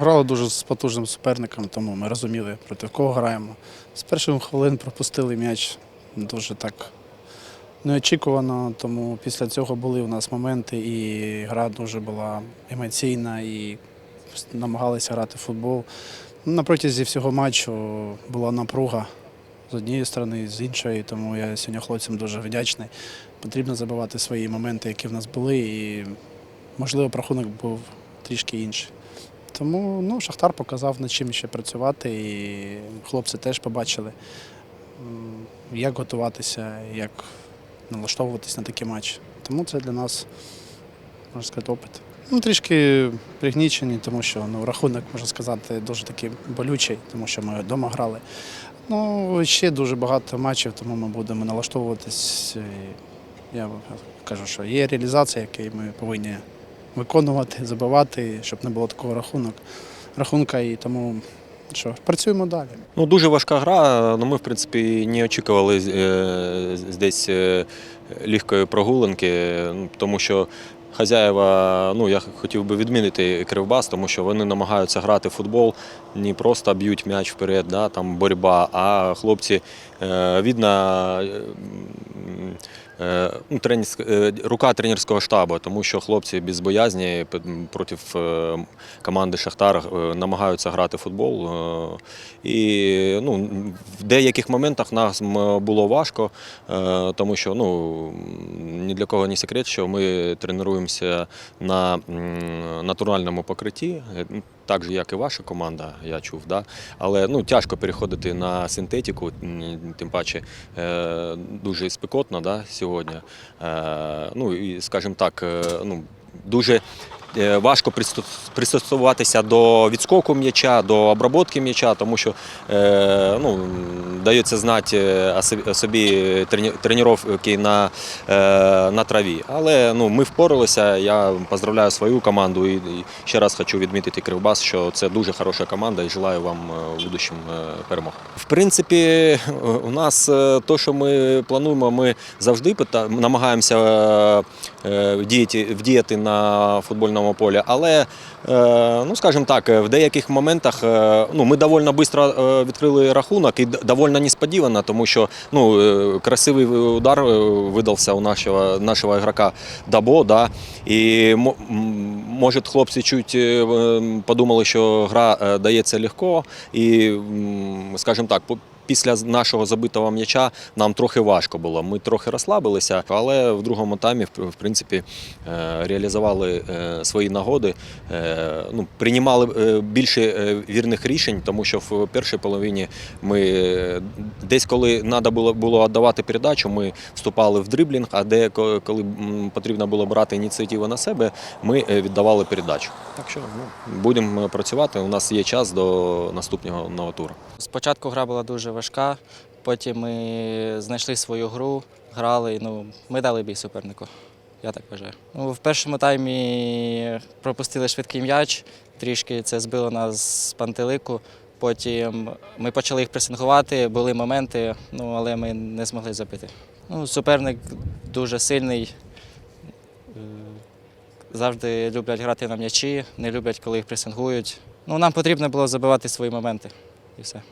Грали дуже з потужним суперником, тому ми розуміли, проти кого граємо. З перших хвилин пропустили м'яч дуже так неочікувано, тому після цього були у нас моменти, і гра дуже була емоційна, і намагалися грати в футбол. Ну, На протязі всього матчу була напруга з однієї сторони, з іншої, тому я сьогодні хлопцям дуже вдячний. Потрібно забивати свої моменти, які в нас були, і можливо рахунок був трішки інший. Тому ну, Шахтар показав, над чим ще працювати, і хлопці теж побачили, як готуватися, як налаштовуватись на такі матчі. Тому це для нас, можна сказати, опит. Ну, трішки пригнічені, тому що ну, рахунок, можна сказати, дуже такий болючий, тому що ми вдома грали. Ну, ще дуже багато матчів, тому ми будемо налаштовуватись. Я кажу, що є реалізація, яку ми повинні виконувати, забивати, щоб не було такого рахунок, рахунка. І тому що працюємо далі. Ну, дуже важка гра. Ну, ми, в принципі, не очікували е, десь е, легкої прогулянки, ну, тому що хазяєва, ну я хотів би відмінити Кривбас, тому що вони намагаються грати в футбол, не просто б'ють м'яч вперед, да, там боротьба, а хлопці е, видно. Е, Ну, е, рука тренерського штабу, тому що хлопці без боязні проти е, команди Шахтар намагаються грати в футбол. І ну, в деяких моментах нас було важко, тому що ну, ні для кого не секрет, що ми тренуємося на натуральному покритті. ну, Так же, як і ваша команда, я чув, да? але ну, тяжко переходити на синтетику, тим паче дуже спекотно да, сьогодні. Е, ну, і, скажімо так, е, ну, дуже важко пристосуватися до відскоку м'яча, до обробки м'яча, тому що е, ну, дається знати е, собі- тренування на, е, на траві. Але ну, ми впоралися. Я поздравляю свою команду і, ще раз хочу відмітити Кривбас, що це дуже хороша команда і желаю вам е, в будущем е, перемог. В принципі, е, у нас е, то, що ми плануємо, ми завжди намагаємося е, е, вдіяти на футбольному полі. Але, е, ну скажімо так, в деяких моментах е, ну, ми доволі швидко е, відкрили рахунок і доволі несподівано, тому що ну, е, красивий удар е, видався у нашого, нашого ігрока Дабо. Да, і може хлопці чуть е, подумали, що гра е, дається легко, і, скажімо так, Після нашого забитого м'яча нам трохи важко було. Ми трохи розслабилися, але в другому таймі, в принципі, е, реалізували е, свої нагоди. Е, Ну, приймали більше вірних рішень, тому що в першій половині ми десь, коли треба було, було віддавати передачу, ми вступали в дриблінг, а де коли потрібно було брати ініціативу на себе, ми віддавали передачу. Так що ну, будемо працювати. У нас є час до наступного нового туру. Спочатку гра була дуже важка, потім ми знайшли свою гру, грали. Ну, ми дали бій супернику. Я так вважаю. Ну, в першому таймі пропустили швидкий м'яч, трішки це збило нас з пантелику. Потім ми почали їх пресингувати, були моменти, ну, але ми не змогли забити. Ну, суперник дуже сильний. Завжди люблять грати на м'ячі, не люблять, коли їх пресингують. Ну, нам потрібно було забивати свої моменти. І все.